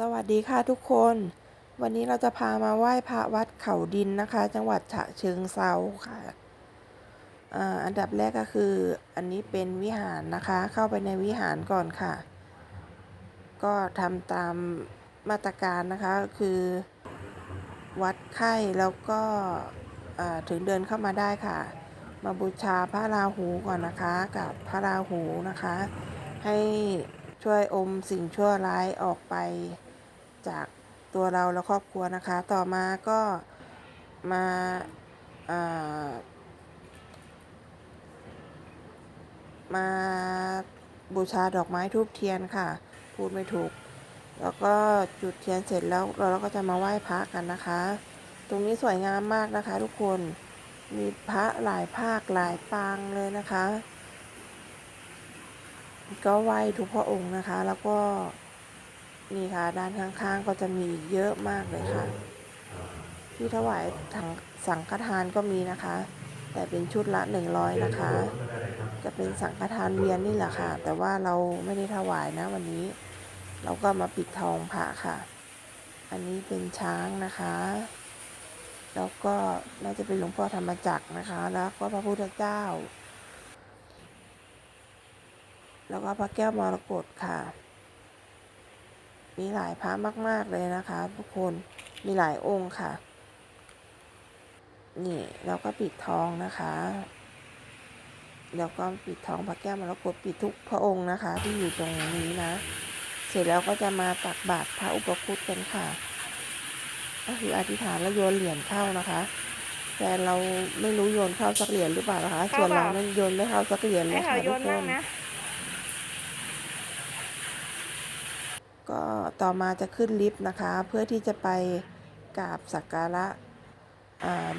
สวัสดีค่ะทุกคน วันนี้เราจะพามาไหว้พระวัดเขาดินนะคะ จังหวัดฉะเชิงเซาค่ะอ่าอันดับแรกก็คือ อันนี้เป็นวิหารนะคะ เข้าไปในวิหารก่อนค่ะ ก็ทำตามมาตรการนะคะ คือวัดไข้แล้วก็อ่ถึงเดินเข้ามาได้ค่ะ มาบูชาพระราหูก่อนนะคะ กับพระราหูนะคะ ให้ช่วยอมสิ่งชั่วร้ายออกไป จากตัวเราและครอบครัวนะคะ ต่อมาก็มาามาบูชาดอกไม้ทูบเทียนค่ะ พูดไม่ถูก แล้วก็จุดเทียนเสร็จแล้วเราก็จะมาไหว้พระกันนะคะ ตรงนี้สวยงามมากนะคะ ทุกคนมีพระหลายภาคหลายปางเลยนะคะ ก็ไหว้ทุกพระองค์นะคะ แล้วก็ นี่ค่ะ ด้านข้างๆก็จะมีเยอะมากเลยค่ะ ที่ถวายถังสังฆทานก็มีนะคะ แต่เป็นชุดละ 100 นะคะ จะเป็นสังฆทานเวียนนี่แหละค่ะ แต่ว่าเราไม่ได้ถวายนะวันนี้ เราก็มาปิดทองพระค่ะ อันนี้เป็นช้างนะคะ แล้วก็น่าจะเป็นหลวงพ่อธรรมจักรนะคะ แล้วก็พระพุทธเจ้า แล้วก็พระแก้วมรกตค่ะ มีหลายพระมาก ๆ เลยนะคะ ทุกคนมีหลายองค์ค่ะ นี่เราก็ปิดทองนะคะแล้วก็ปิดทองพระแก้วมรกตปิดทุกพระองค์นะคะ ที่อยู่ตรงนี้นะ เสร็จแล้วก็จะมาตักบาตรพระอุปคุตกันค่ะ ก็คืออธิษฐานแล้วโยนเหรียญเข้านะคะแต่เราไม่รู้โยนเข้าสักเหรียญหรือเปล่านะคะ ส่วนเรานั้นโยนไม่เข้าสักเหรียญเลให้ยค่ะทุกคน นะ ก็ต่อมาจะขึ้นลิฟต์นะคะ เพื่อที่จะไปกราบสักการะ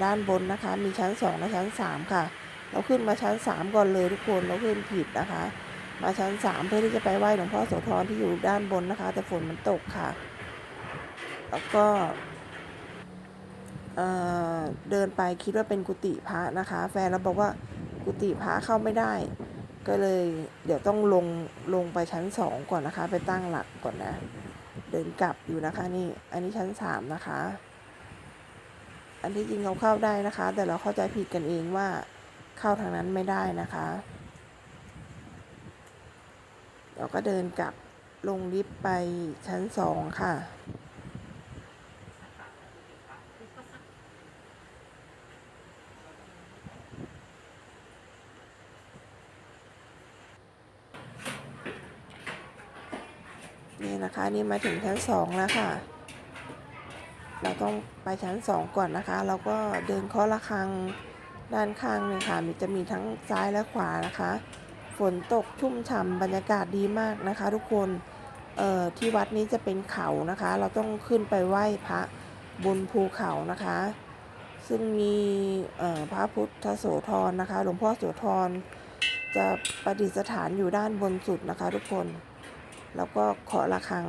ด้านบนนะคะ มีชั้น 2 และชั้น 3 ค่ะ เราขึ้นมาชั้น 3 ก่อนเลยทุกคนเราขึ้นผิดนะคะ มาชั้น 3 เพื่อที่จะไปไหว้หลวงพ่อโสธรที่อยู่ด้านบนนะคะ แต่ฝนมันตกค่ะ แล้วก็เดินไปคิดว่าเป็นกุฏิพระนะคะ แฟนเราบอกว่ากุฏิพระเข้าไม่ได้ ก็เลยเดี๋ยวต้องลงลงไปชั้นสองก่อนนะคะ ไปตั้งหลักก่อนนะ เดินกลับอยู่นะคะนี่ อันนี้ชั้นสามนะคะ อันที่จริงเราเข้าได้นะคะ แต่เราเข้าใจผิดกันเองว่าเข้าทางนั้นไม่ได้นะคะ เราก็เดินกลับลงลิฟต์ไปชั้นสองค่ะ นี่นะคะนี่มาถึงชั้นสองแล้วค่ะ เราต้องไปชั้นสองก่อนนะคะ เราก็เดินเคาะระฆังด้านข้างเนี่ยค่ะมีจะมีทั้งซ้ายและขวานะคะ ฝนตกชุ่มฉ่ำบรรยากาศดีมากนะคะ ทุกคนเอ่อที่วัดนี้จะเป็นเขานะคะ เราต้องขึ้นไปไหว้พระบนภูเขานะคะ ซึ่งมีเอ่อพระพุทธโสธรนะคะ หลวงพ่อโสธรจะประดิษฐานอยู่ด้านบนสุดนะคะ ทุกคน แล้วก็เคาะระฆัง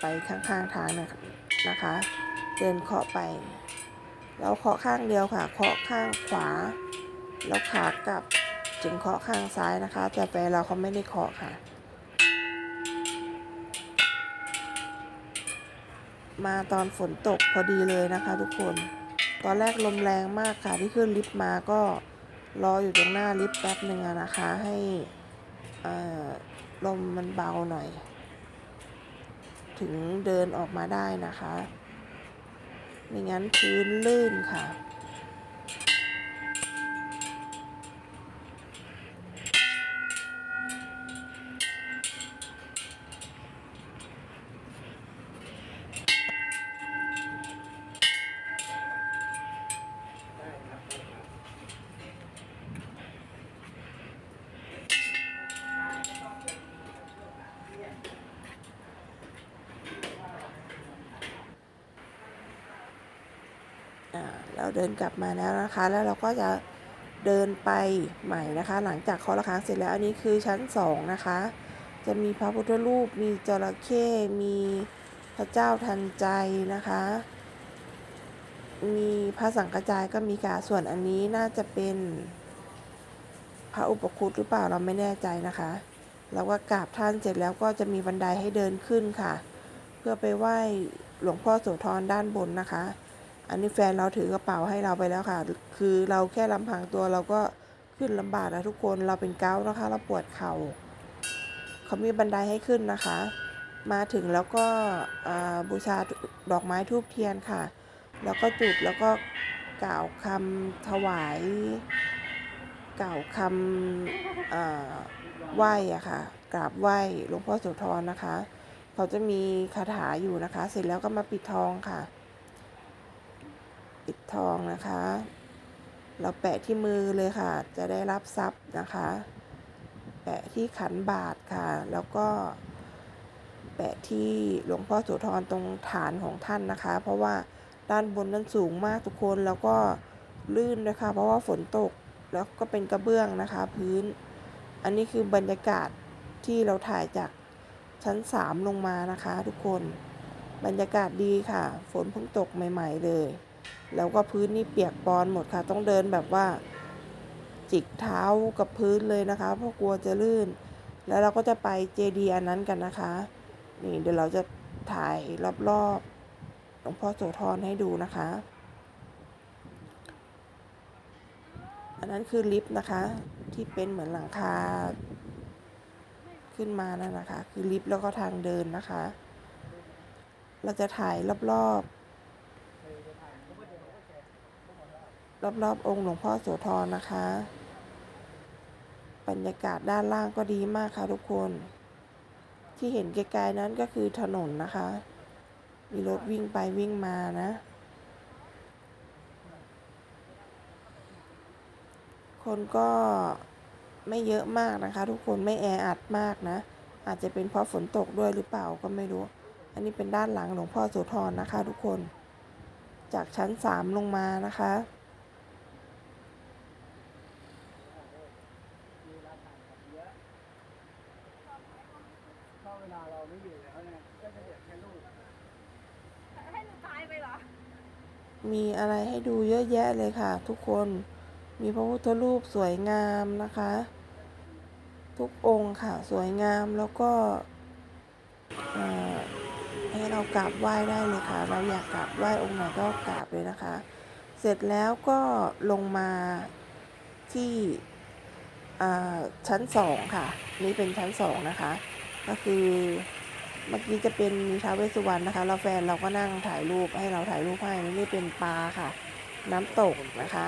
ไปข้างๆทางนะคะ เดินเคาะไป แล้วเคาะข้างเดียวค่ะ เคาะข้างขวา แล้วขากลับจึงเคาะข้างซ้ายนะคะ แต่แฟนเราเขาไม่ได้เคาะค่ะ มาตอนฝนตกพอดีเลยนะคะทุกคน ตอนแรกลมแรงมากค่ะที่ขึ้นลิฟต์มาก็รออยู่ตรงหน้าลิฟต์แป๊บหนึ่งนะคะ ให้อ่อ ลมมันเบาหน่อย ถึงเดินออกมาได้นะคะ ไม่งั้นพื้นลื่นค่ะ อ่า เราเดินกลับมาแล้วนะคะ แล้วเราก็จะเดินไปใหม่นะคะ หลังจากเคาะระฆังเสร็จแล้วอันนี้คือชั้นสองนะคะ จะมีพระพุทธรูป มีจระเข้มีพระเจ้าทันใจนะคะ มีพระสังฆจายก็มีค่ะส่วนอันนี้น่าจะเป็นพระอุปคุตหรือเปล่าเราไม่แน่ใจนะคะแล้วก็กราบท่านเสร็จแล้วก็จะมีบันไดให้เดินขึ้นค่ะ เพื่อไปไหว้หลวงพ่อโสธรด้านบนนะคะ อันนี้แฟนเราถือกระเป๋าให้เราไปแล้วค่ะ คือเราแค่ลำพังตัวเราก็ขึ้นลำบากนะทุกคน เราเป็นเกาต์นะคะ เราปวดเข่า เขามีบันไดให้ขึ้นนะคะ มาถึงแล้วก็บูชาดอกไม้ทูบเทียนค่ะ แล้วก็จุดแล้วก็กล่าวคำถวาย กล่าวคำไหว้อะค่ะ กราบไหว้หลวงพ่อโสธรนะคะ เขาจะมีคาถาอยู่นะคะ เสร็จแล้วก็มาปิดทองค่ะ ปิดทองนะคะ เราแปะที่มือเลยค่ะ จะได้รับทรัพย์นะคะ แปะที่ขันบาทค่ะ แล้วก็ แปะที่หลวงพ่อโสธรตรงฐานของท่านนะคะ เพราะว่าด้านบนนั้นสูงมากทุกคนแล้วก็ลื่นนะคะ เพราะว่าฝนตกแล้วก็เป็นกระเบื้องนะคะ พื้น อันนี้คือบรรยากาศที่เราถ่ายจากชั้น 3 ลงมานะคะ ทุกคนบรรยากาศดีค่ะ ฝนเพิ่งตกใหม่ ๆ เลย แล้วก็พื้นนี่เปียกปอนหมดค่ะ ต้องเดินแบบว่า จิกเท้ากับพื้นเลยนะคะ เพราะกลัวจะลื่น แล้วเราก็จะไปเจดีย์อันนั้นกันนะคะ นี่เดี๋ยวเราจะถ่ายรอบๆหลวงพ่อโสธรให้ดูนะคะ อันนั้นคือลิฟต์นะคะ ที่เป็นเหมือนหลังคาขึ้นมานั่นนะคะ คือลิฟต์แล้วก็ทางเดินนะคะ เราจะถ่ายรอบๆ รอบๆองค์หลวงพ่อโสธรนะคะ บรรยากาศด้านล่างก็ดีมากค่ะทุกคน ที่เห็นไกลๆนั้นก็คือถนนนะคะ มีรถวิ่งไปวิ่งมานะ คนก็ไม่เยอะมากนะคะ ทุกคนไม่แออัดมากนะ อาจจะเป็นเพราะฝนตกด้วยหรือเปล่าก็ไม่รู้ อันนี้เป็นด้านหลังหลวงพ่อโสธรนะคะ ทุกคน จากชั้นสามลงมานะคะาเวลาเราไม่อยู่แล้วเนี่ยก็จะเหลือแค่ลูกให้หนูตายไปเหรอ มีอะไรให้ดูเยอะแยะเลยค่ะ ทุกคน มีพระพุทธรูปสวยงามนะคะ ทุกองค์ค่ะสวยงามแล้วก็ให้เรากราบไหว้ได้เลยค่ะ เราอยากกราบไหว้องค์ไหนก็กราบเลยนะคะ เสร็จแล้วก็ลงมาที่ชั้นสองค่ะ นี่เป็นชั้นสองนะคะ ก็คือเมื่อกี้จะเป็นมีท้าวเวสสุวรรณนะคะแล้วแฟนเราก็นั่งถ่ายรูปให้เราถ่ายรูปให้นี่เป็นปลาค่ะ น้ำตกนะคะ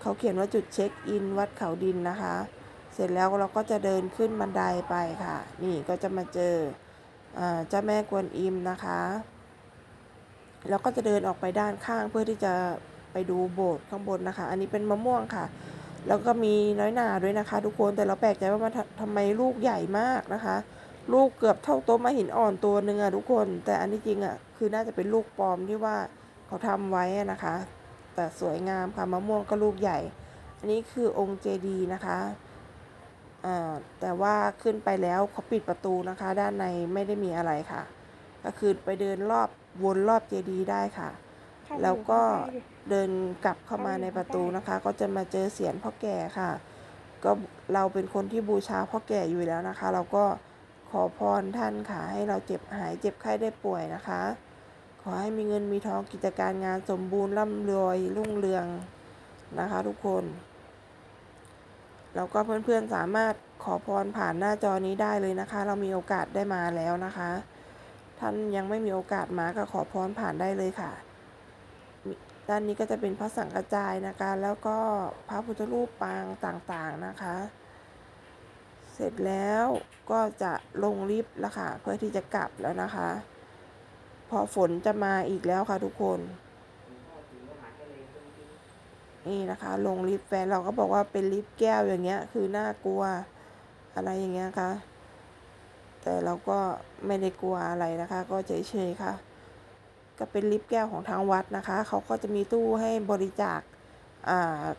เขาเขียนว่าจุดเช็คอินวัดเขาดินนะคะ เสร็จแล้วเราก็จะเดินขึ้นบันไดไปค่ะ นี่ก็จะมาเจอเจ้าแม่กวนอิมนะคะแล้วก็จะเดินออกไปด้านข้างเพื่อที่จะไปดูโบสถ์ข้างบนนะคะ อันนี้เป็นมะม่วงค่ะ แล้วก็มีน้อยหนาด้วยนะคะ ทุกคนแต่เราแปลกใจว่ามันทำไมลูกใหญ่มากนะคะ ลูกเกือบเท่าโต๊ะมาหินอ่อนตัวหนึ่งอะทุกคน แต่อันที่จริงอะคือน่าจะเป็นลูกปลอมที่ว่าเขาทำไว้อะนะคะ แต่สวยงามค่ะมะม่วงก็ลูกใหญ่ อันนี้คือองค์เจดีย์นะคะอ่าแต่ว่าขึ้นไปแล้วเขาปิดประตูนะคะ ด้านในไม่ได้มีอะไรค่ะ ก็คือไปเดินรอบวนรอบเจดีย์ได้ค่ะ แล้วก็เดินกลับเข้ามาในประตูนะคะ ก็จะมาเจอเสียนพ่อแก่ค่ะ ก็เราเป็นคนที่บูชาพ่อแก่อยู่แล้วนะคะ เราก็ ขอพรท่านค่ะให้เราเจ็บหายเจ็บไข้ได้ป่วยนะคะ ขอให้มีเงินมีทองกิจการงานสมบูรณ์ร่ำรวยรุ่งเรืองนะคะทุกคน แล้วก็เพื่อนๆสามารถขอพรผ่านหน้าจอนี้ได้เลยนะคะ เรามีโอกาสได้มาแล้วนะคะ ท่านยังไม่มีโอกาสมาก็ขอพรผ่านได้เลยค่ะ ด้านนี้ก็จะเป็นพระสังฆจายนะคะ แล้วก็พระพุทธรูปปางต่างๆนะคะ เสร็จแล้วก็จะลงลิฟต์แล้วค่ะ เพื่อที่จะกลับแล้วนะคะ พอฝนจะมาอีกแล้วค่ะทุกคน นี่นะคะ ลงลิฟต์แฟนเราก็บอกว่าเป็นลิฟต์แก้วอย่างเงี้ย คือน่ากลัวอะไรอย่างเงี้ยค่ะ แต่เราก็ไม่ได้กลัวอะไรนะคะ ก็เฉยๆค่ะ ก็เป็นลิฟต์แก้วของทางวัดนะคะ เขาก็จะมีตู้ให้บริจาค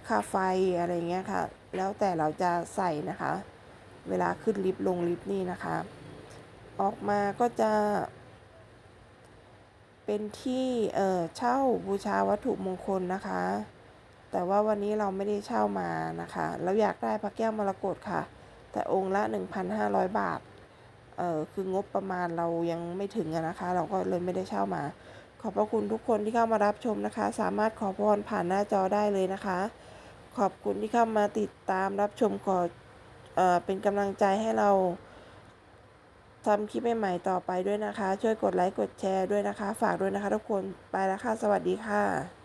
ค่าไฟอะไรเงี้ยค่ะ แล้วแต่เราจะใส่นะคะ เวลาขึ้นลิฟต์ลงลิฟต์นี่นะคะ ออกมาก็จะ เป็นที่เอ่อเช่าบูชาวัตถุมงคลนะคะ แต่ว่าวันนี้เราไม่ได้เช่ามานะคะ เราอยากได้พระแก้วมรกตค่ะ แต่องค์ละ 1,500 บาทเออคืองบประมาณเรายังไม่ถึงนะคะ เราก็เลยไม่ได้เช่ามา ขอบพระคุณทุกคนที่เข้ามารับชมนะคะ สามารถขอพรผ่านหน้าจอได้เลยนะคะ ขอบคุณที่เข้ามาติดตามรับชมขอ เป็นกำลังใจให้เราทำคลิปใหม่ๆต่อไปด้วยนะคะ ช่วยกดไลค์กดแชร์ด้วยนะคะ ฝากด้วยนะคะทุกคนไปแล้วค่ะ สวัสดีค่ะ